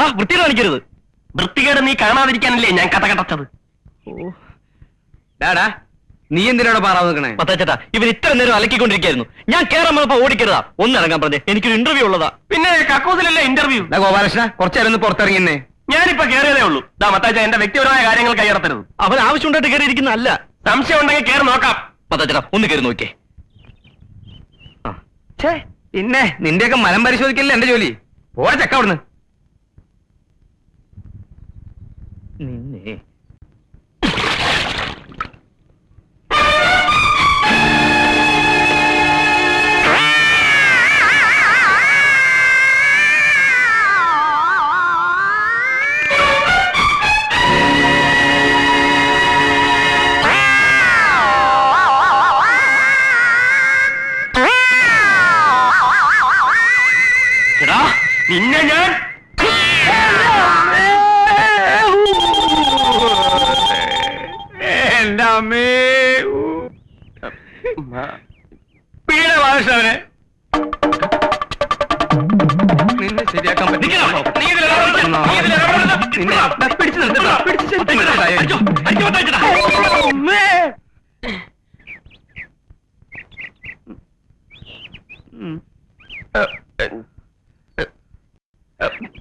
എടാ വൃത്തി കാണിക്കരുത്. വൃത്തികേട് നീ കാണാതിരിക്കാനല്ലേ ഞാൻ കഥ കടച്ചത് ഡാടാ നീ എന്തിനാണ് പാറാവ് നിൽക്കണേ? പത്താച്ചേട്ടാ ഇവർ ഇത്ര നേരം അലക്കിക്കൊണ്ടിരിക്കായിരുന്നു ഞാൻ കേറാൻ വന്നപ്പോ ഓടിക്കരുതാ. ഒന്നിറങ്ങാൻ പറഞ്ഞേ എനിക്കൊരു ഇന്റർവ്യൂ ഉള്ളതാ. പിന്നെ കക്കൂസിലല്ലേ ഇന്റർവ്യൂ ഗോപാലകൃഷ്ണ കുറച്ചേരം ഒന്ന് പുറത്തിറങ്ങിയെന്നേ. ഞാനിപ്പോ കേറിയതേ ഉള്ളൂ. ദാ മത്താച്ച എന്റെ വ്യക്തിപരമായ കാര്യങ്ങൾ കൈയടത്തരുത്. അവൻ ആവശ്യമുണ്ടായിട്ട് കയറിയിരിക്കുന്ന അല്ല. സംശയം ഉണ്ടെങ്കിൽ കയറി നോക്കാം. പത്താച്ചേട്ടാ ഒന്ന് കയറി ഛേ പിന്നെ നിന്റെയൊക്കെ മലം പരിശോധിക്കല്ലേ എന്റെ ജോലി? പോരാ ചക്ക അവിടുന്ന്. നിന്നെ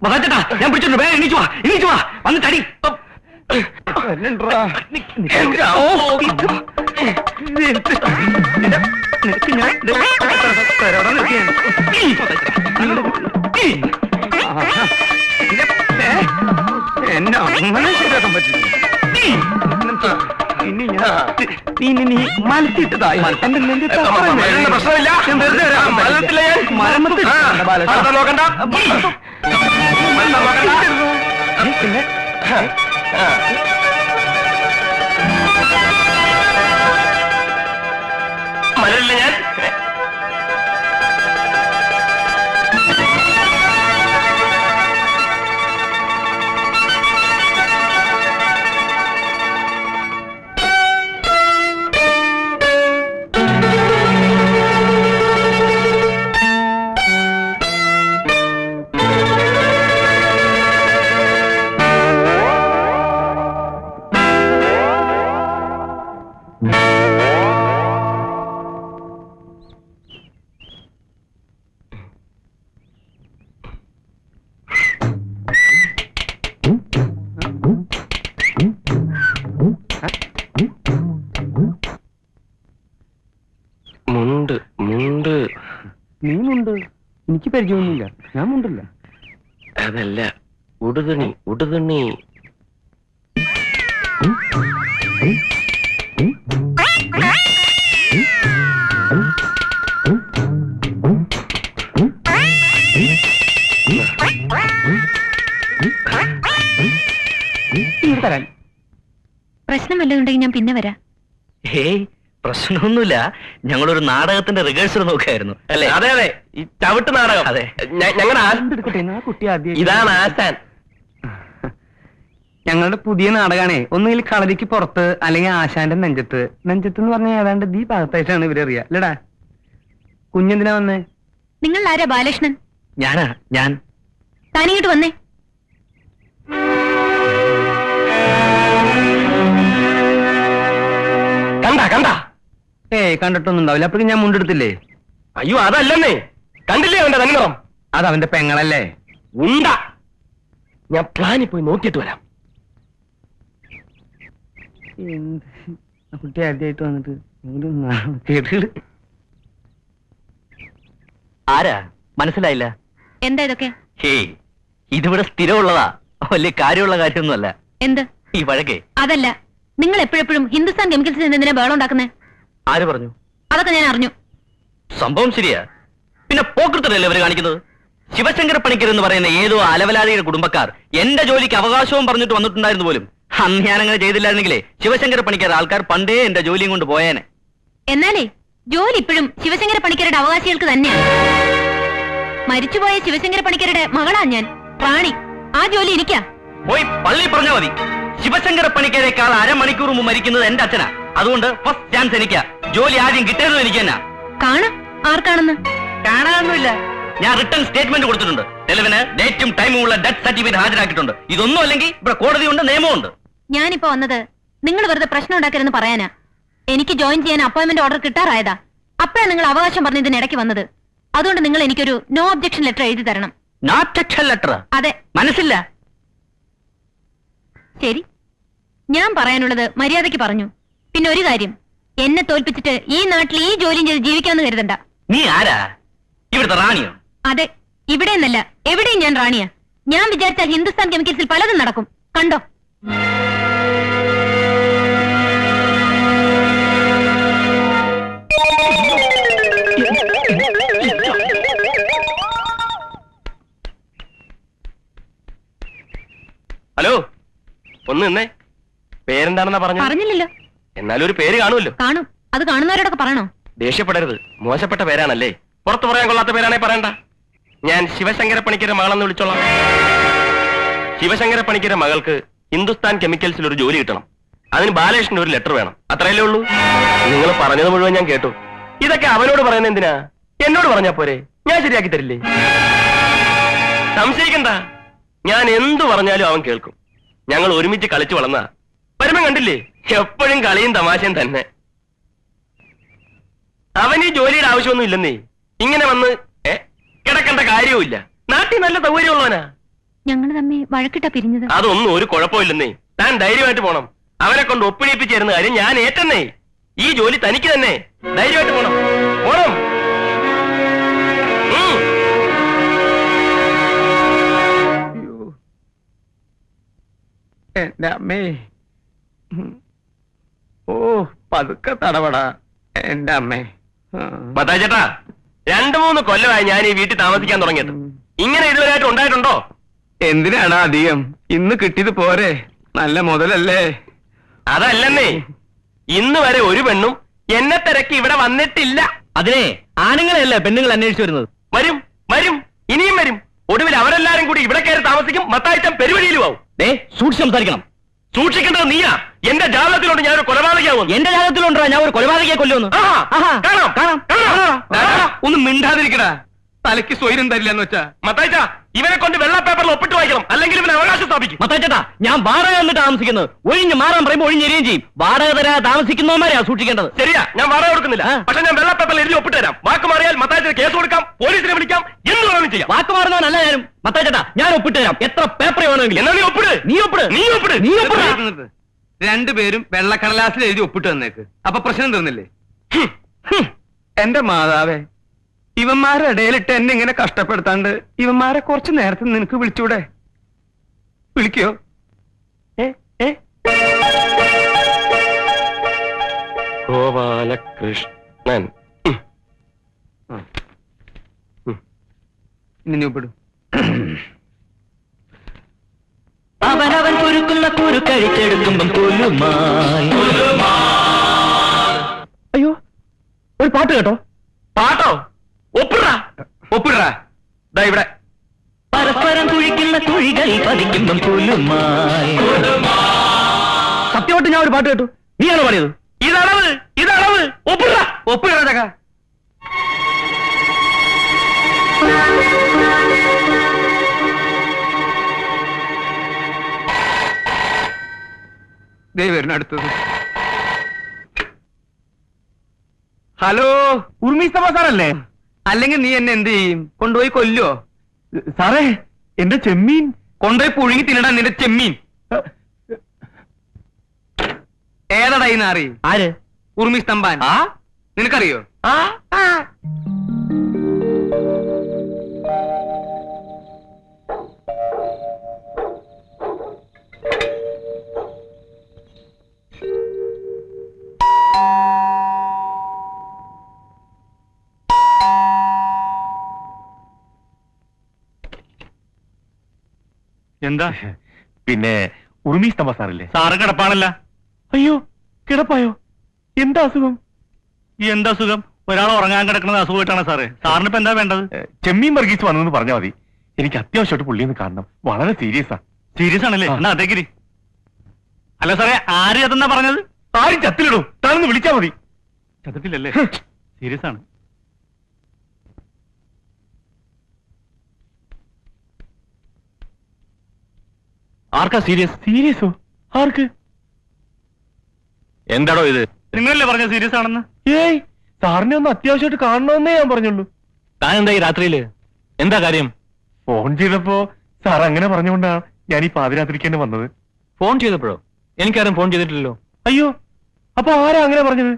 പത്താച്ചേട്ടാ ഞാൻ പിടിച്ചോണ്ട് വേഗം എണീച്ചു വാ എണീച്ചു വാ. വന്ന് തടി. നിനക്ക് ഞാൻ തരാടാ ഏ? എന്നെ അങ്ങനെ ശരിയാക്കാൻ പറ്റില്ല. ഇനി ഞാൻ നീ ഇനി നീ മലത്തിട്ടതായി. എന്റെ മ- പ്രശ്നമില്ല. മലത്തില്ല ഞാൻ. അടുത്ത നോക്കണ്ട. പിന്നെ മരല്ല ഞാൻ എനിക്ക് പരിചയമൊന്നുമില്ല. ഞാൻ മുണ്ടില്ല. അതല്ല. ഉടുതുണി ഉടുതുണി. തീരെ തരാൻ. പ്രശ്നം വല്ലതുണ്ടെങ്കിൽ ഞാൻ പിന്നെ വരാം. ഏയ് പ്രശ്നമൊന്നുമില്ല. ഞങ്ങളൊരു നാടകത്തിന്റെ റിഹേഴ്സൽ നോക്കായിരുന്നു. അല്ലേ? അതെ അതെ. ഈ ചവിട്ട് നാടകം. അതെ. ഞങ്ങളുടെ ഇതാണ് ആശാൻ. ഞങ്ങളുടെ പുതിയ നാടകമാണേ ഒന്നുകിൽ കളരിക്ക് പുറത്ത് അല്ലെങ്കിൽ ആശാന്റെ നെഞ്ചത്ത്. നെഞ്ചത്ത് എന്ന് പറഞ്ഞാൽ ഏതാണ്ട് ദീ ഭാഗത്തായിട്ടാണ് ഇവരറിയാ അല്ലടാ? കുഞ്ഞെന്തിനാ വന്നേ? നിങ്ങൾ ആരാ ബാലകൃഷ്ണൻ? ഞാനാ ഞാൻ. താനിങ്ങോട്ട് വന്നേ. കണ്ട കണ്ട. ഏയ് കണ്ടിട്ടൊന്നും ഉണ്ടാവില്ല. അപ്പൊ ഞാൻ മുണ്ടെടുത്തില്ലേ അയ്യോ അതല്ലെന്നേ. കണ്ടില്ലേ അവന്റെ തന്നിറം അത് അവന്റെ പെങ്ങളല്ലേ? ഉണ്ട. ഞാൻ പ്ലാനിൽ പോയി നോക്കിയിട്ട് വരാം. കുട്ടി ആദ്യമായിട്ട് വന്നിട്ട് ആരാ? മനസ്സിലായില്ല. എന്താ ഇതൊക്കെ? ഹേയ് ഇതിവിടെ സ്ഥിരമുള്ളതാ. വലിയ കാര്യമുള്ള കാര്യമൊന്നുമല്ല. എന്ത്? ഈ വഴക്കേ. അതല്ല. നിങ്ങൾ എപ്പോഴെപ്പോഴും ഹിന്ദുസ്ഥാൻ കെമിക്കൽസിൽ നിന്ന് എന്തിനാ ബഹളം ഉണ്ടാക്കുന്നത് ആര് പറഞ്ഞു? അതൊക്കെ ഞാൻ അറിഞ്ഞു. സംഭവം ശരിയാ. പിന്നെ പോക്കൃത്തരല്ലേ അവർ കാണിക്കുന്നത്? ശിവശങ്കര പണിക്കർ എന്ന് പറയുന്ന ഏതോ അലവലാതിയുടെ കുടുംബക്കാർ എന്റെ ജോലിക്ക് അവകാശവും പറഞ്ഞിട്ട് വന്നിട്ടുണ്ടായിരുന്നു പോലും. അന്ന് ഞാൻ ചെയ്തില്ലായിരുന്നെങ്കിലേ ശിവശങ്കര പണിക്കർ ആൾക്കാർ പണ്ടേ എന്റെ ജോലിയും കൊണ്ട് പോയേനെ. എന്നാലേ ജോലി ഇപ്പോഴും ശിവശങ്കര പണിക്കരുടെ അവകാശികൾക്ക് തന്നെയാണ് മരിച്ചുപോയ ശിവശങ്കര പണിക്കരുടെ മകളാ ഞാൻ. റാണി ആ ജോലി എനിക്കാ. പോയി പള്ളി പറഞ്ഞാ മതി. ശിവശങ്കര പണിക്കരേക്കാൾ അരമണിക്കൂർ മുമ്പ് മരിക്കുന്നത് എന്റെ അച്ഛനാ. അതുകൊണ്ട് ഫസ്റ്റ് ചാൻസ് എനിക്കാ. ജോലി ആദ്യം കിട്ടരുത് എനിക്ക് തന്നെ. കാണാം. ആർക്കാണെന്ന്? കാണാനൊന്നുമില്ല. ഞാൻ റിട്ടേൺ സ്റ്റേറ്റ്മെന്റ് കൊടുത്തിട്ടുണ്ട്. തെളിവിന് ഡേറ്റും ടൈമും ഉള്ള ഡെത്ത് സർട്ടിഫിക്കറ്റ് ഹാജരാക്കിയിട്ടുണ്ട്. ഇതൊന്നും അല്ലെങ്കിൽ ഇവിടെ കോടതിയുണ്ട് നിയമമുണ്ട് ഞാനിപ്പോ വന്നത് നിങ്ങൾ വെറുതെ പ്രശ്നം ഉണ്ടാക്കരുതെന്ന് പറയാനാ. എനിക്ക് ജോയിൻ ചെയ്യാൻ അപ്പോയിന്റ്മെന്റ് ഓർഡർ കിട്ടാറായതാ. അപ്പഴാണ് നിങ്ങൾ അവകാശം പറഞ്ഞ് ഇതിനിടയ്ക്ക് വന്നത്. അതുകൊണ്ട് നിങ്ങൾ എനിക്കൊരു നോ ഒബ്ജെക്ഷൻ ലെറ്റർ എഴുതി തരണം. ലെറ്റർ അതെ. മനസ്സില്ല. ശരി. ഞാൻ പറയാനുള്ളത് മര്യാദയ്ക്ക് പറഞ്ഞു. പിന്നെ ഒരു കാര്യം. എന്നെ തോൽപ്പിച്ചിട്ട് ഈ നാട്ടിൽ ഈ ജോലിയും ചെയ്ത് ജീവിക്കാമെന്ന് കരുതണ്ട. നീ ആരാ? ഇവിടുത്തെ റാണിയോ? അതെ ഇവിടെ എന്നല്ല എവിടെയും ഞാൻ റാണിയാ. ഞാൻ വിചാരിച്ചാൽ ഹിന്ദുസ്ഥാൻ കെമിക്കൽസിൽ പലതും നടക്കും. കണ്ടോ? ഹലോ ഒന്ന് നിന്നേ. പേരെന്താണെന്നാ പറഞ്ഞു പറഞ്ഞില്ലല്ലോ. എന്നാലും ഒരു പേര് കാണുമല്ലോ. കാണും. അത് കാണുന്നവരോടൊക്കെ പറയണോ? ദേഷ്യപ്പെടരുത്. മോശപ്പെട്ട പേരാണല്ലേ. പുറത്തു പറയാൻ കൊള്ളാത്ത പേരാണേ പറയണ്ട. ഞാൻ ശിവശങ്കര പണിക്കര മകളെന്ന് വിളിച്ചോളാം. ശിവശങ്കര പണിക്കര മകൾക്ക് ഹിന്ദുസ്ഥാൻ കെമിക്കൽസിൽ ഒരു ജോലി കിട്ടണം. അതിന് ബാലകൃഷ്ണൻ ഒരു ലെറ്റർ വേണം. അത്രയല്ലേ ഉള്ളൂ? നിങ്ങൾ പറഞ്ഞത് മുഴുവൻ ഞാൻ കേട്ടു. ഇതൊക്കെ അവനോട് പറയുന്നത് എന്തിനാ? എന്നോട് പറഞ്ഞാ പോരെ. ഞാൻ ശരിയാക്കി തരില്ലേ? സംശയിക്കണ്ട. ഞാൻ എന്തു പറഞ്ഞാലും അവൻ കേൾക്കും. ഞങ്ങൾ ഒരുമിച്ച് കളിച്ചു വളർന്ന വരുമ്പം കണ്ടില്ലേ? എപ്പോഴും കളിയും തമാശയും തന്നെ. അവന് ഈ ജോലിയുടെ ആവശ്യമൊന്നും ഇല്ലെന്നേ. ഇങ്ങനെ വന്ന് ഏ കിടക്കേണ്ട കാര്യവുമില്ല. നാട്ടിൽ നല്ല സൗകര്യമുള്ളവനാ. ഞങ്ങൾ തമ്മിൽ വഴക്കിട്ട പിരിഞ്ഞത്. അതൊന്നും ഒരു കുഴപ്പമില്ലെന്നേ. താൻ ധൈര്യമായിട്ട് പോണം. അവനെ കൊണ്ട് ഒപ്പിടിപ്പിച്ചിരുന്ന കാര്യം ഞാൻ ഏറ്റെന്നേ. ഈ ജോലി തനിക്ക് തന്നെ. ധൈര്യമായിട്ട് പോണം. പോണം. എന്റെ അമ്മേ. ഓ പതുക്കെ തടവട. എന്റെ അമ്മേ. ആ. ചേട്ടാ രണ്ടു മൂന്ന് കൊല്ലമായി ഞാൻ ഈ വീട്ടിൽ താമസിക്കാൻ തുടങ്ങിയത്. ഇങ്ങനെ ഇതുവരെയായിട്ട് ഉണ്ടായിട്ടുണ്ടോ? എന്തിനാണ് അധികം? ഇന്ന് കിട്ടിയത് പോരെ. നല്ല മുതലല്ലേ. അതല്ലെന്നേ. ഇന്ന് വരെ ഒരു പെണ്ണും എന്നെ തിരക്കി ഇവിടെ വന്നിട്ടില്ല. അതിനെ ആണുങ്ങളല്ലേ പെണ്ണുങ്ങൾ അന്വേഷിച്ചു വരുന്നത്? വരും വരും. ഇനിയും വരും. ഒടുവിൽ അവരെല്ലാരും കൂടി ഇവിടെ കയറി താമസിക്കും. മത്തായിച്ചൻ പെരുവഴിയിലും ആവും. സൂക്ഷിച്ച് സംസാരിക്കണം. സൂക്ഷിക്കേണ്ടത് നീയാ. എന്റെ ജാതകത്തിലുണ്ട് ഞാൻ ഒരു കൊലപാതകയാവും എന്റെ ജാതകത്തിലുണ്ടോ ഞാൻ ഒരു കൊലപാതകയെ കൊല്ലുന്നു. കാണാം, കാണാം. ഒന്ന് മിണ്ടാതിരിക്കടാ. തലയ്ക്ക് സ്വൈരം തരില്ല എന്ന് വെച്ചാ. മത്തായിച്ച ഇവനെ കൊണ്ട് വെള്ള പേപ്പറിൽ ഒപ്പിട്ട് വായിക്കണം. അല്ലെങ്കിൽ ഇവനെ അവകാശം സ്ഥാപിക്കും. മത്താച്ചേട്ടാ ഞാൻ വാടക വന്നിട്ട് താമസിക്കുന്നത്. ഒഴിഞ്ഞ് മാറാൻ പറയുമ്പോൾ ഒഴിഞ്ഞെരിയും ചെയ്യും. വാടക തരാ താമസിക്കുന്നവന്മാരെയാ സൂക്ഷിക്കേണ്ടത്. ശരിയാ ഞാൻ വാടക കൊടുക്കുന്നില്ല. പക്ഷെ ഞാൻ വെള്ള പേപ്പറിൽ എഴുതി ഒപ്പിട്ട് തരാം. വാക്ക് മാറിയാൽ മത്തായിച്ചിന് കേസ് കൊടുക്കാം പോലീസിനെ വിളിക്കാം എന്ത് വേണമെങ്കിലും ചെയ്യാം. വാക്ക് മാറുന്നവനല്ല ഞാനും. മത്താച്ചേട്ടാ ഞാൻ ഒപ്പിട്ട് തരാം. എത്ര പേപ്പർ വേണമെങ്കിലും. എന്നാ നീ ഒപ്പിട്. നീ ഒപ്പിട്. നീ ഒപ്പിട്. നീ ഒപ്പിട്. രണ്ടുപേരും വെള്ളക്കടലാസിൽ എഴുതി ഒപ്പിട്ട് തന്നേക്ക്. അപ്പൊ പ്രശ്നം തീർന്നില്ലേ? ഹും. എന്റെ മാതാവേ ഇവന്മാരുടെ ഇടയിലിട്ട് എന്നെ ഇങ്ങനെ കഷ്ടപ്പെടുത്താണ്ട് ഇവന്മാരെ കുറച്ച് നേരത്തെ നിനക്ക് വിളിച്ചൂടെ? വിളിക്കോ? ഗോപാലകൃഷ്ണൻ. ഇനി നീ ഒപ്പിടും. അവനവൻ കുരുക്കുന്ന കുരു കഴിച്ചെടുക്കുമ്പം അയ്യോ ഒരു പാട്ട് കേട്ടോ. പാട്ടോ? ഒപ്പിടാ ഒപ്പിടാ ദാ ഇവിടെ. പരസ്പരം കുഴിക്കുന്ന കുഴികൾ പതിക്കുമ്പം പുലുമായി സത്യമായിട്ട് ഞാൻ ഒരു പാട്ട് കേട്ടു. നീയാണോ പാടിയത്? ഇതളവ് വരുന്ന അടുത്തത്. ഹലോ? ഉർമിസ്തഫ സാറല്ലേ? അല്ലെങ്കിൽ നീ എന്നെ എന്ത് ചെയ്യും? കൊണ്ടുപോയി കൊല്ലോ. സാറേ എന്റെ ചെമ്മീൻ. കൊണ്ടുപോയി പുഴുങ്ങി തിന്നടാ നിന്റെ ചെമ്മീൻ. ഏതടായി നാറി? ആര്? ഉർമി സ്തംഭാൻ. ആ? നിനക്കറിയോ? ആ. എന്താ? പിന്നെ ഉറുമീസ് തമ്മ സാറല്ലേ സാറ് കിടപ്പാണല്ല. അയ്യോ കിടപ്പായോ? എന്താ അസുഖം? എന്താ സുഖം ഒരാൾ ഉറങ്ങാൻ കിടക്കുന്നത് അസുഖമായിട്ടാണ് സാറേ. സാറിന് ഇപ്പൊ എന്താ വേണ്ടത്? ചെമ്മീൻ വർഗീസ് വന്നെന്ന് പറഞ്ഞാൽ മതി. എനിക്ക് അത്യാവശ്യമായിട്ട് പുള്ളിയെന്ന് കാണണം. വളരെ സീരിയസ്. ആ സീരിയസ് ആണല്ലേ. എന്നാ അതേക്കിരി. അല്ല സാറേ ആര് അതെന്നാ പറഞ്ഞത്? ആരും ചത്തിലിടൂ താനൊന്ന് വിളിച്ചാ മതി. ചത്തിട്ടില്ലല്ലേ? സീരിയസ് ആണ്. ആർക്കാ സീരിയസ്? സീരിയസോ? ആർക്ക്? എന്താടോ ഇത്? നിങ്ങളല്ലേ പറഞ്ഞ സീരിയസ് ആണെന്ന്? ഏയ് സാറിനെ ഒന്ന് അത്യാവശ്യമായിട്ട് കാണണമെന്നേ ഞാൻ പറഞ്ഞുള്ളൂ. താൻ എന്താ ഈ രാത്രിയിൽ? എന്താ കാര്യം? ഫോൺ ചെയ്തപ്പോ സാർ അങ്ങനെ പറഞ്ഞുകൊണ്ടാണ് ഞാൻ ഈ പാതിരാത്രിക്ക് തന്നെ വന്നത്. ഫോൺ ചെയ്തപ്പോഴോ? എനിക്കാരും ഫോൺ ചെയ്തിട്ടില്ലല്ലോ. അയ്യോ അപ്പൊ ആരാ അങ്ങനെ പറഞ്ഞത്?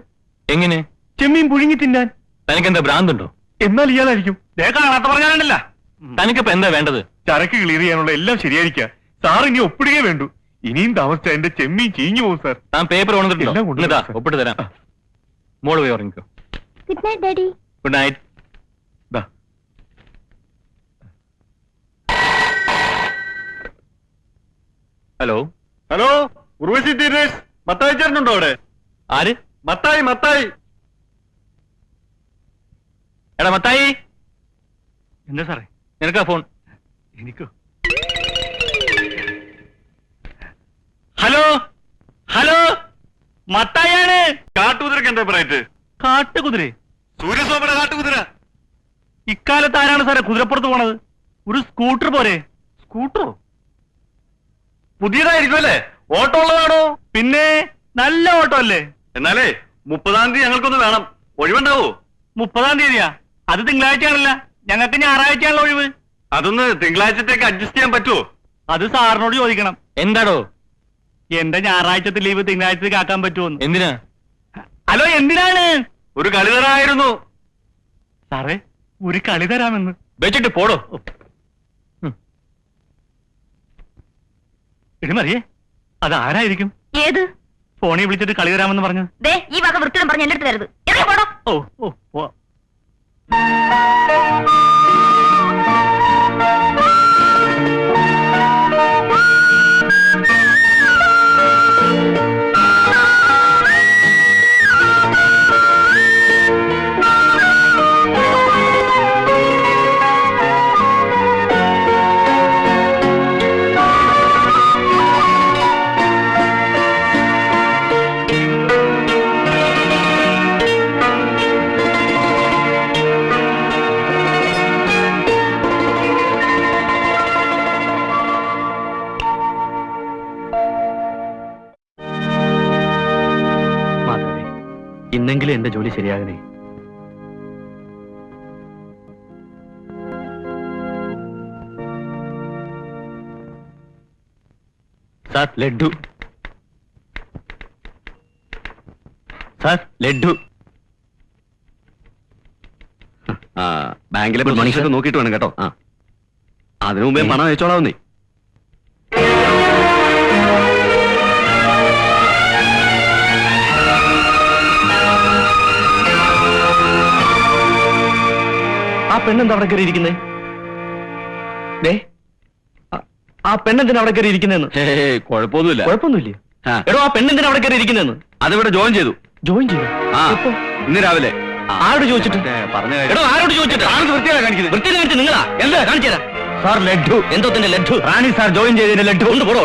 എങ്ങനെ? ചെമ്മീൻ പുഴുങ്ങി തിന്നാൻ. തനിക്ക് എന്താ ഭ്രാന്തുണ്ടോ? എന്നാൽ ഇയാളായിരിക്കും. തനിക്കിപ്പോ എന്താ വേണ്ടത്? ചരക്ക് ക്ലിയർ ചെയ്യാനുള്ള എല്ലാം ശരിയായിരിക്കാം. സാർ ഇനി ഒപ്പിടുകയേ വേണ്ടു. ഇനിയും താമസിച്ച എന്റെ ചെമ്മീൻ ചീഞ്ഞു പോകും സാർ. ഞാൻ പേപ്പർ എല്ലാം. ഒപ്പിട്ട് തരാം. മോൾ പോയി ഉറങ്ങിക്കോ. Good night daddy good night ദാ. ഹലോ. ഹലോ ഉർവശി തീരേഷ് മത്തായി ചേട്ടനുണ്ടോ അവിടെ? ആര്? മത്തായി മത്തായി. എടാ മത്തായി. എന്താ സാറേ? നിനക്കാ ഫോൺ? എനിക്കോ? ഹലോ? ഹലോ? മത്തായാണ് കാട്ടുകുതിരക്ക് എന്താ പറയട്ട്? കാട്ടുകുതിരെ. സൂര്യസോമന കാട്ടുകുതിര. ഇക്കാലത്ത് ആരാണ് സാറേ കുതിരപ്പുറത്ത് പോണത്? ഒരു സ്കൂട്ടർ പോരെ. സ്കൂട്ടറോ? പുതിയതായിരിക്കും അല്ലേ? ഓട്ടോ ഉള്ളതാണോ? പിന്നെ നല്ല ഓട്ടോ അല്ലേ? എന്നാലേ മുപ്പതാം തീയതി ഞങ്ങൾക്കൊന്ന് വേണം. ഒഴിവുണ്ടാവോ? മുപ്പതാം തീയതിയാ. അത് തിങ്കളാഴ്ചയാണല്ല. ഞങ്ങൾക്ക് ഞായറാഴ്ചയാണല്ലോ ഒഴിവ്. അതൊന്ന് തിങ്കളാഴ്ചത്തേക്ക് അഡ്ജസ്റ്റ് ചെയ്യാൻ പറ്റുമോ അത് സാറിനോട് ചോദിക്കണം. എന്താടോ? എന്റെ ഞായറാഴ്ചത്തെ ലീവ് തിങ്കളാഴ്ചത്തേക്ക് ആക്കാൻ പറ്റുമോ എന്തിനാ? ഹലോ എന്തിനാണ്? ഒരു കളി തരായിരുന്നു സാറേ ഒരു കളി തരാമെന്ന്. വെച്ചിട്ട് പോടോ. എടി മറിയേ അതാരായിരിക്കും ഏത്? ഫോണിൽ വിളിച്ചിട്ട് കളി തരാമെന്ന് പറഞ്ഞു. ദേ ഈ വക വൃത്തിയും പറഞ്ഞു എന്റെ അടുത്ത് തരുത് പോടോ. ഓ ഓ ഓ ശരിയാകണേ. സാർ ലഡ്ഡു. സാർ ലഡ്ഡു. ആ ബാങ്കിലെ മനുഷ്യരെ നോക്കിയിട്ട് വേണം കേട്ടോ. ആ. അതിനു മുമ്പേ പണം അയച്ചോളാവുന്നേ. പെണ്ണെന്താ അവിടെ കയറി ഇരിക്കുന്നേ? ദേ ആ- പെണ്ണെന്തിനാ അവിടെ കയറി ഇരിക്കുന്നതെന്ന് കുഴപ്പമൊന്നുമില്ല. കുഴപ്പമൊന്നുമില്ല? എടോ ആ പെണ്ണെന്തിനാ അവിടെ കയറി ഇരിക്കുന്നതെന്ന് അതിവിടെ ജോയിൻ ചെയ്തു. ജോയിൻ ചെയ്തു? ആ? ഇന്ന് രാവിലെ. ആരോട് ചോദിച്ചിട്ട്? എടോ ആരോട് ചോദിച്ചിട്ട്? വൃത്തിയാണ് കാണിക്കുന്നത് വൃത്തി കാണിച്ച് നിങ്ങളാ? എന്താ? കാണിച്ചു തരാം. സാർ ലഡ്ഡു. എന്തോ തന്നെ ലഡ്ഡു? റാണി സാർ ജോയിൻ ചെയ്തതിന്റെ ലഡ്ഡു. കൊണ്ട് പോടോ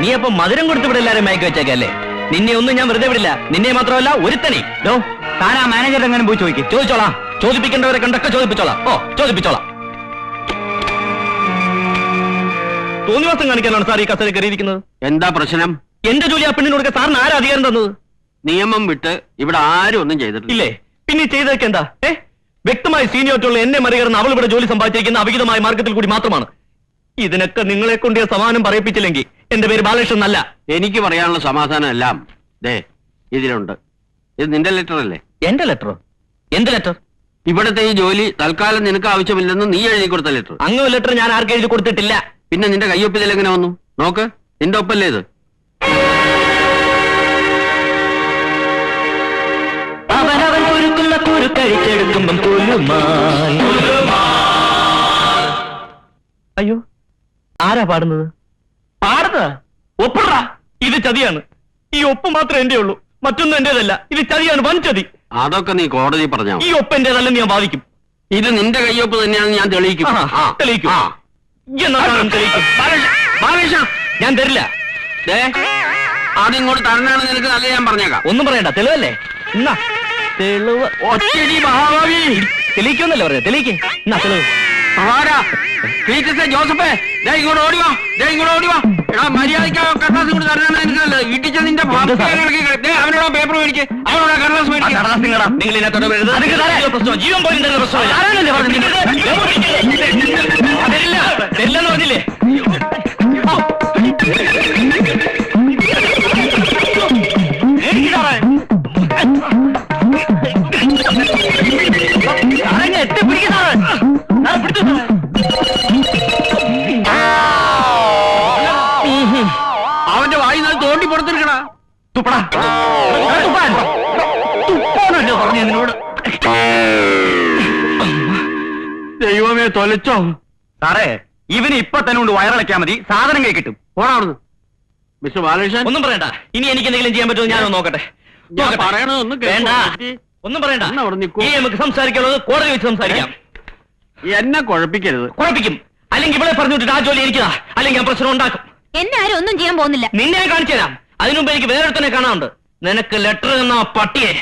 നീ അപ്പൊ മധുരം കൊടുത്ത് ഇവിടെ എല്ലാരും മയക്കി വെച്ചേക്കല്ലേ? നിന്നെ ഒന്നും ഞാൻ വെറുതെ വിടില്ല. നിന്നെ മാത്രമല്ല ഒരുത്തനെ. ഡോ താൻ ആ മാനേജർ എങ്ങനെ പോയി ചോദിക്കും. ചോദിച്ചോളാം. ചോദിപ്പിക്കേണ്ടവരെ കണ്ടൊക്കെ ചോദിപ്പിച്ചോളാം. ഓ ചോദിപ്പിച്ചോളാം. തോന്നിവാസം കാണിക്കാനാണ് സാർ ഈ കസേര കയറിയിരിക്കുന്നത്? എന്താ പ്രശ്നം? എന്റെ ജോലി ആ പെണ്ണിന് കൊടുക്കാൻ സാറിന് ആരാ അധികാരം തന്നത്? നിയമം വിട്ട് ഇവിടെ ആരും ഒന്നും ചെയ്തിട്ടില്ല. ഇല്ലേ? പിന്നെ ചെയ്തേക്കെന്താ ചെയ്തതൊക്കെ എന്താ? ഏ? വ്യക്തമായി സീനിയോറ്റുള്ള എന്നെ മറികടന്ന് അവൾ ഇവിടെ ജോലി സമ്പാദിച്ചിരിക്കുന്ന അവിഹിതമായ മാർഗത്തിൽ കൂടി മാത്രമാണ്. ഇതിനൊക്കെ നിങ്ങളെ കൊണ്ട് ഞാൻ സമാനം പറയിപ്പിച്ചില്ലെങ്കിൽ എന്റെ പേര് ബാലകൃഷ്ണൻ അല്ല എനിക്ക് പറയാനുള്ള സമാധാനം എല്ലാം ദേ ഇതിലുണ്ട്. ഇത് നിന്റെ ലെറ്റർ അല്ലേ? എന്റെ ലെറ്ററോ എന്ത് ലെറ്റർ ഇവിടത്തെ ഈ ജോലി തൽക്കാലം നിനക്ക് ആവശ്യമില്ലെന്ന് നീ എഴുതി കൊടുത്ത ലെറ്റർ അങ്ങോ ലെറ്റർ ഞാൻ ആർക്കും എഴുതി കൊടുത്തിട്ടില്ല. പിന്നെ നിന്റെ കയ്യൊപ്പിതൽ എങ്ങനെ വന്നു? നോക്ക് നിന്റെ ഒപ്പല്ലേ ഇത്? അവനവൻ കുരുക്കുന്ന കുരുക്കഴിച്ചെടുക്കുമ്പം അയ്യോ ആരാ പാടുന്നത്? പാടുന്നത്? ഒപ്പിടാ ഇത് ചതിയാണ്. ഈ ഒപ്പ് മാത്രമേ എന്റെ ഉള്ളൂ മറ്റൊന്നും എന്റേതല്ല. ഇത് ചതിയാണ് വൻ ചതി. അതൊക്കെ നീ കോടതി പറഞ്ഞാ ഈ ഒപ്പന്റേതല്ലെന്ന് ഞാൻ വാദിക്കും? ഇത് നിന്റെ കയ്യൊപ്പ് തന്നെയാണെന്ന് ഞാൻ തെളിയിക്കും. ആ, തെളിയിക്കും. ആ. എന്നാ ഞാൻ തെളിയിക്കും. ബാലകൃഷ്ണ, ഞാൻ തരില്ല. ദേ, അതിങ്ങോട്ട് തരണാണ് നിനക്ക് നല്ല ഞാൻ പറഞ്ഞേക്കാം. ഒന്നും പറയണ്ട തെളിവല്ലേ? എന്നാ തെളിവ്. ഒറ്റടി മഹാഭാവി. തെളിയിക്കൊന്നല്ലേ പറയാ തെളിയിക്കേ. എന്നാ തെളിവ്. പ്രഭാകരാ ക്ലീറ്റസേ ജോസഫേ ദേ ഇങ്ങോട്ട് ഓടിവാ ദേ ഇങ്ങോട്ട് ഓടിവാ എടാ മര്യാദയ്ക്ക് കടലാസ് ഇങ്ങോട്ട് തരണം എനിക്കല്ല ഇടിച്ച നിന്റെ ദേ അവനോട് പേപ്പർ മേടിക്ക്. അവനോട് കടലാസ് മേടിക്ക്. നിങ്ങൾ ഇതിനകത്തോടെ വരരുത്. ഇതിന്റെ പ്രശ്നം ജീവൻ പോലും പ്രശ്നമില്ല. തരില്ല തരില്ലെന്ന് പറഞ്ഞില്ലേ? തൊലച്ചോ സാറേ ഇവന് ഇപ്പൊ തന്നെ കൊണ്ട് വയറിളക്കാൻ മതി. സാധനം കൈ കിട്ടും. പോടാ മിസ്റ്റർ ബാലകൃഷ്ണൻ? ഒന്നും പറയണ്ട. ഇനി എനിക്ക് എന്തെങ്കിലും ചെയ്യാൻ പറ്റുമോ ഞാനൊന്ന് നോക്കട്ടെ. ഞാൻ നോക്കട്ടെ. പറയണതൊന്നും കേൾക്കൂ. വേണ്ട. ഒന്നും പറയണ്ട. അവിടെ നിൽക്കൂ. ഇനി നമുക്ക് സംസാരിക്കാനുള്ളത് കോടതി വെച്ച് സംസാരിക്കാം. എന്നെ കുഴപ്പിക്കരുത്. കുഴപ്പിക്കും. അല്ലെങ്കിൽ ഇവിടെ പറഞ്ഞു വിട്ടിട്ട് ആ ജോലി എനിക്കതാ. അല്ലെങ്കിൽ ഞാൻ പ്രശ്നം ഉണ്ടാക്കും. എന്നെ ആരും ഒന്നും ചെയ്യാൻ പോകുന്നില്ല. നിന്നെ ഞാൻ കാണിച്ചു തരാം. അതിനുമുമ്പ് എനിക്ക് വേറൊരുത്തനെ കാണാനുണ്ട്. നിനക്ക് ലെറ്റർ എന്ന പട്ടിയെ.